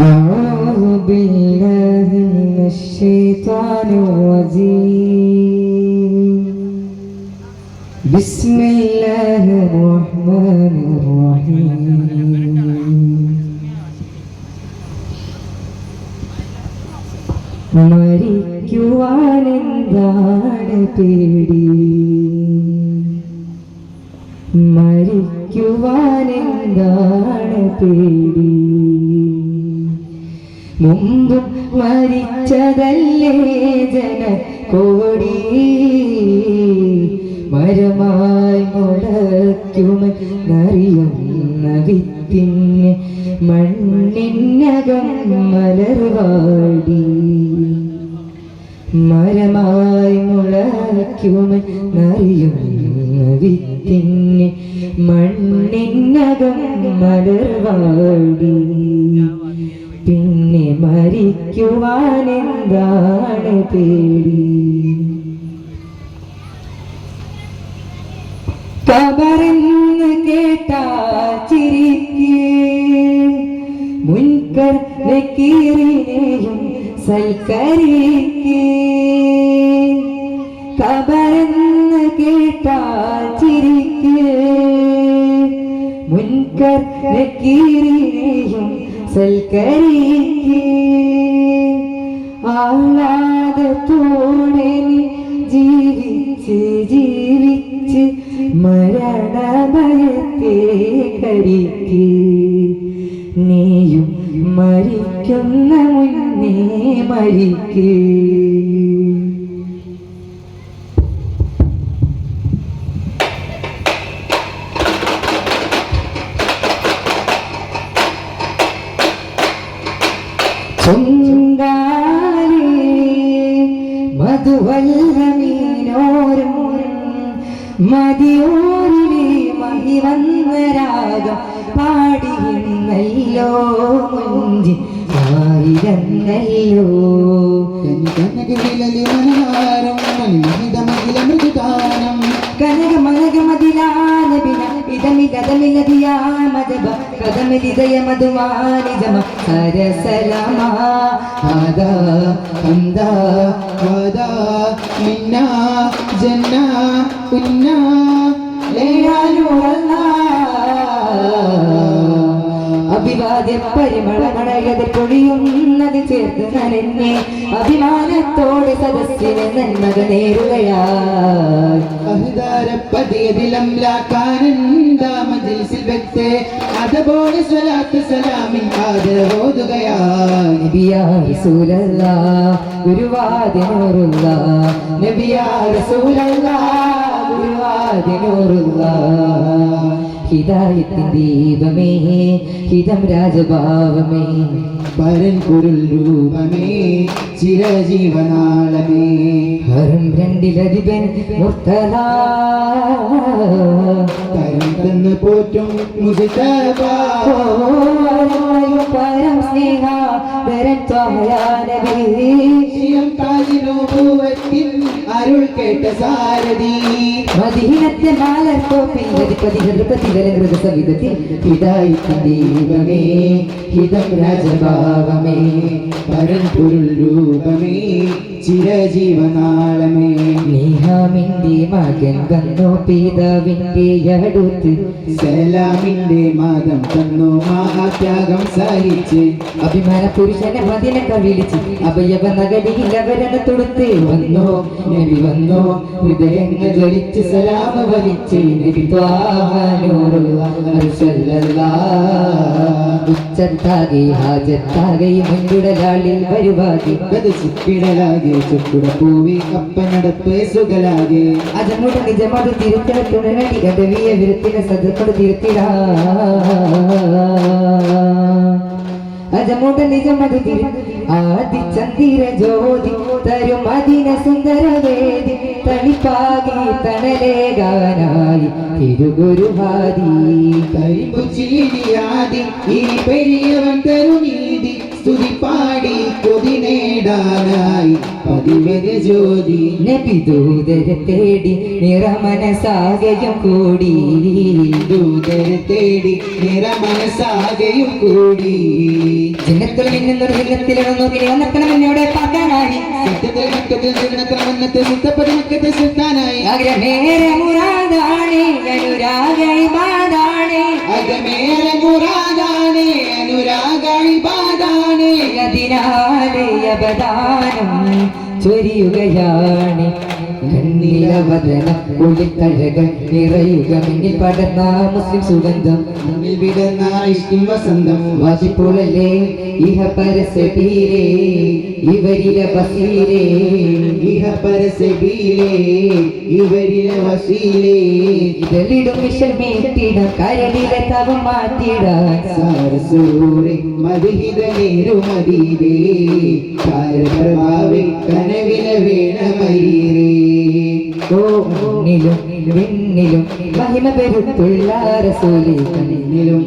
أعوذ بالله من الشيطان الرجيم بسم الله الرحمن الرحيم മരിക്കുവാനെന്താണ് പേടി മരിക്കുവാനെന്താണ് പേടി മുമ്പും മരിച്ചതല്ലേ ജന കോടി മരമായി മുളയ്ക്കുമെന്നറിയുന്ന വിത്തിന് മണ്ണിനകം മലർവാടി. മരമായി മുളയ്ക്കുമെന്നറിയുന്ന വിത്തിന് മണ്ണിനകം മലർവാടി. മരിക്കുവാനെന്താണ് പേടി? കബറെന്ന് കേട്ടാ ചിരിക്ക്. മുൻകർ കേട്ടാ ചിരിക്ക്. മുൻകർ നക്കീറിനെയും സൽക്കരിക്ക്. ആഹ്ലാദത്തോടെ ജീവിച്ച് ജീവിച്ച് മരണഭയത്തെ കരിക്ക് നീയും മരിക്കുന്ന മുന്നേ മരിക്ക്. ചുങ്കാലേ മധുവല്ലമീനോരും മതിയോരിലെ മഹിവന്നരാഗം പാടിയെന്നല്ലോ മുഞ്ചി. ആയിരന്നല്ലോ. കനക മനക ഇതമിതമിലധിയാമജബ പ്രഥമിതിദയമധുമാനിജമ സരസലമാ മിന്ന ജന്ന ഉന്ന. അഭിവാദ്യ പരിമള മണയതിൽ പൊടിയുന്നത് ചേർത്ത് നനഞ്ഞേ അഭിമാനത്തോടെ സദസ്സിനെ നന്മകൾ നേരുകയായി അതപോലെ ഗുരുവാദിനോറുള്ള. നബിയാ റസൂലല്ലാ ഗുരുവാദിനൂറുള്ള. ഹിദായത്തിൻ ദീപമേ ഹിതം രാജഭാവമേ. പരൻ കുരു രൂപമേ ചിരജീവനാളമേ. ഹരം രണ്ടിലധിപൻ മുർത്തല. തന്ന് പോറ്റും മുതിരം പരം സ്നേഹ പരൻ ത്വഹയാനബി ശ്രീയം അരുൾ കേട്ട സാരഥി. മദീനത്തെ മാലർത്തോപ്പിൽ ഗതിപതി ഹൃപതി വലങ്കൃത സവിധത്തിൽ ഹിതായിത്തിൻ ദീപമേ ഹിതം രാജഭാവമേ പരൻ പൊരുൾ രൂപമേ ചിരജീവനാളമേ. നീഹാമിന്റെ മകൻ വന്നു പിതാവിന്റെ അടുത്ത്. സലാമിന്റെ മതം തന്നു മഹാത്യാഗം സഹിച്ച്. അഭിമാന പുരുഷനെ മതിനൊക്കെ വിളിച്ച് അഭയവ നഗരിയിൽ അവരനെ തൊടുത്ത്. വന്നു നബി വന്നോ ഹൃദയങ്ങൾ ജ്വലിച്ച് സലാമ വലിച്ച് നബി ഉച്ചത്താകെ ഹാജത്താകെ മുൻകുടലാളിൽ വരുവാകെ. ചിപ്പിടലാകെ ചുക്കുട പൂവി കപ്പനടപ്പ് സുഖലാകെ. അജമുട നിജമത് തിരുത്തലത്തുണനടി അടവിയ വിരുത്തിനെ സദക്കൊണ്ട് തിരുത്തിടാ. അജമുട നിജമത് തിരു ആദി ചന്ദിര ജ്യോതി തരും അതിന സുന്ദരവേദി വേദി തണലേ ഗവനായി തിരുഗുരുഹാദി കരിമ്പു ചീനിയാതി ഈ പെരിയവൻ തരുനീതി. സ്തുതി പാടി കൊതി നേടാനായി മതിവരെ ജ്യോതി നബി ദൂതരെ തേടി നിറമനസാകയും കൂടി. ദൂതരെ തേടി നിറമനസാകയും കൂടി. ജനത്തിൽ മിന്നുന്നൊരു ചിഹ്നത്തിലിടുന്നതിനെ ഒന്നക്കണം എന്നോട് പാക്കാനായി സത്യത്തിൽ മക്കത്തിൽ നിർണത്തണമെന്നത്തെ സുത്തപ്പതി മക്കത്തെ സുൽത്താനായി ആഗ്രഹമേറെ മുറാദാണ് അനുരാഗാണ് അകമേറെ മുറാദാണ് അതിനാലെ അപദാനം ചൊരിയുകയാണ്. കണ്ണിലവദന ഒളിത്തഴകൾ നിറയുക പടർന്ന മുസ്ലിം സുഗന്ധം. മുന്നിൽ വിടർന്ന ഇഷ്ടിം വസന്തം. വാജിപ്പോളല്ലേ ഇഹ പരസതീരേ ഇവരിലെ ബസീരേ ഇഹ പരസബീലേ ഇവരിലെ വസീലേ ഇതളിടും വിഷമേറ്റിട കരടിലെ തവം മാറ്റിടാൻ മതിഹിത നേരു മദീരേ കാരപ്രഭാവേ കനവിലെ വേണമരീരേ ഓ വിണ്ണിലും മഹിമ പെരുത്തുള്ള റസൂലി കണ്ണിലും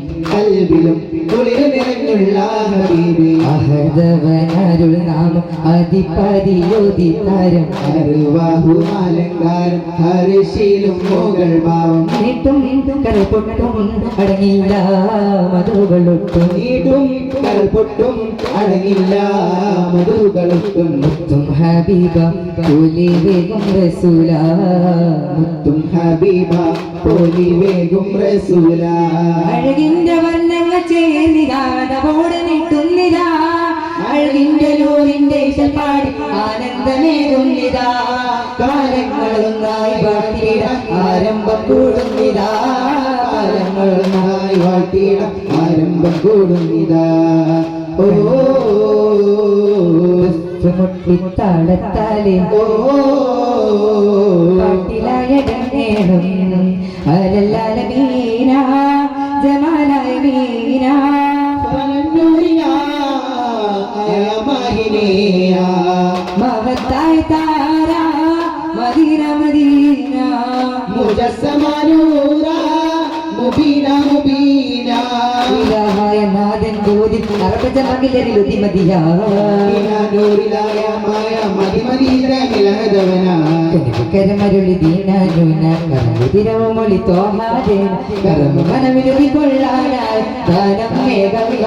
അഹദവനരുൾ നാമം അധിപതിയോതി താരം അരുവാഹു അലങ്കാരം ഹർഷിലും മുകൾ ഭാവം. നീട്ടും കരപ്പൊട്ടും അടങ്ങില്ല മധുകളൊട്ടും. നീട്ടും കൽപൊട്ടും അടങ്ങില്ല മധുകളൊട്ടും. മുത്തും ഹബീബ കൂലി വേഗം റസൂല. മുത്തും ഹബീബ പോലി വേഗം റസൂല ചേർന്നിതാടവോടെ നീട്ടുന്നിതാ അഴകിന്റെ ലോറിന്റെ പാടി ആനന്ദമേകുന്നിതാ കാലങ്ങളൊന്നായി പാട്ടിട ആരംഭം കൂടുന്നിതാ കാലങ്ങളൊന്നായി വാട്ടിയിടം ആരംഭം കൂടുന്നിതാ ഓ. മുട്ടിത്താളത്താലേ നാഥൻ ബോധി അറബജ മകിലരിലുതി മതിയ കരമരുളി ദീനാനുന കരമുതിരവുമൊളി തോഹാദേന കരമ മനവിലുതി കൊള്ളാനായി ദാനം മേഘവിയ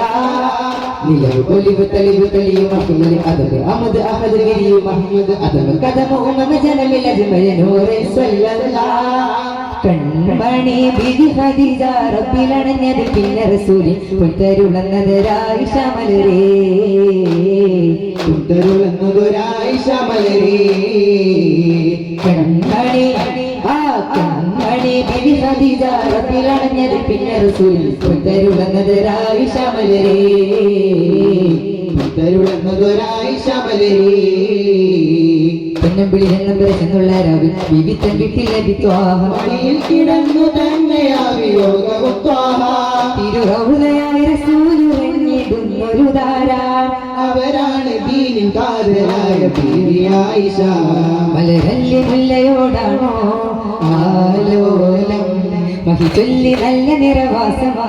നിലവ് പൊലിവ് തെളിവ് തെളിയും അഹമ്മദ് അതത് അഹമ്മദ് അഹമ്മദ് ഗിരിയും അഹമ്മദ് അതവ് കഥമ ഉമമ ജനമിൽ അജ്മയനൂറെ സ്വല്ലല്ലാ കൺമണി ബിരി ഹദീജ റബ്ബിലണഞ്ഞത് പിന്നെ റസൂലി പുത്തരുളന്നതരായി ശമലരേ കൺമണി ആ കൺമണി ബിരി ഹദീജ റബ്ബിലണഞ്ഞത് പിന്നെ റസൂലി പുത്തരുളന്നതരായി ശമലരേ പൊന്നമ്പിളി എന്ന പ്രശ്നമുള്ള രാവിൽ വിവിധം വിത്വാഹം കിടന്നു റസൂലുറങ്ങിടുന്നൊരു ധാര. അവരാണ് ദീനിൻ കാതലായ മലരല്ലി ആലോലം? മഹിചൊല്ലി നല്ല നിറവാസമാ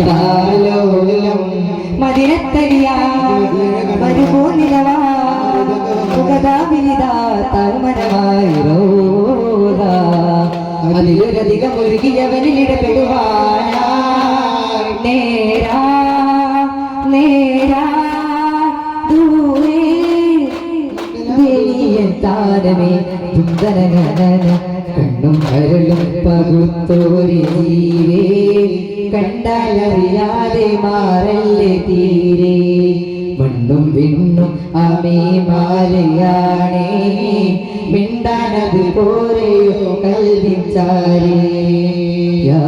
കാലോലം മതിരത്തലിയാ മരുഭൂനിലവാ മുഖതാവിനിതാ തരുമനമായി റോദ അതിലൊരധികം ഒഴുകിയവനിലിടപെടുവാനായി നേരാ നേരാ ദൂരെ താരമേ സുന്ദരഗണന കണ്ണും കരളും പകുത്തോരി ജീവേ കണ്ടാലറിയാതെ മാറല്ലേ തീരെ. മണ്ണും വിണ്ണും അമേ മാറിയാണേ. മിണ്ടാനത് പോരെയോ കൽവിച്ചാരേ യാ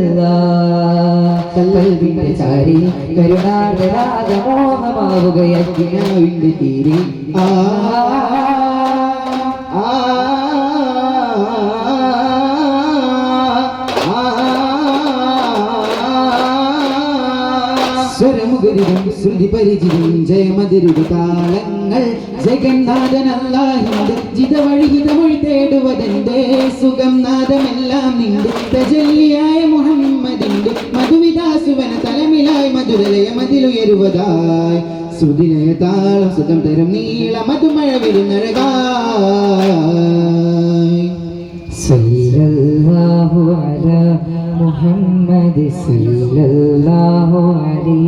റസൂലല്ലാഹ് കൽവിന്റെ ചാരി കരുണാകരാഗമോഹമാവുകയജ്ഞ അഗ്നാവിന്റെ തീരെ ആ ആ. സ്വരമുഖരിലും ശ്രുതി പരിചിതം ജയമതിരുടെ താളങ്ങൾ ജഗന്നാഥനല്ലാഹിന്റെ ജിതവഴിഹിതമൊഴി തേടുവതെന്റെ സുഖം നാദമെല്ലാം നിന്റെ തജല്ലിയായ മുഹമ്മദിന്റെ മധുവിതാസുവന തലമിലായി മധുരലയ മതിലുയരുവതായി സുദിനയ താളം സുഖം തരും നീള മധുമഴ വിരുന്നഴകായി സല്ലല്ലാഹു മുഹമ്മദ് സല്ലല്ലാഹു അലൈഹി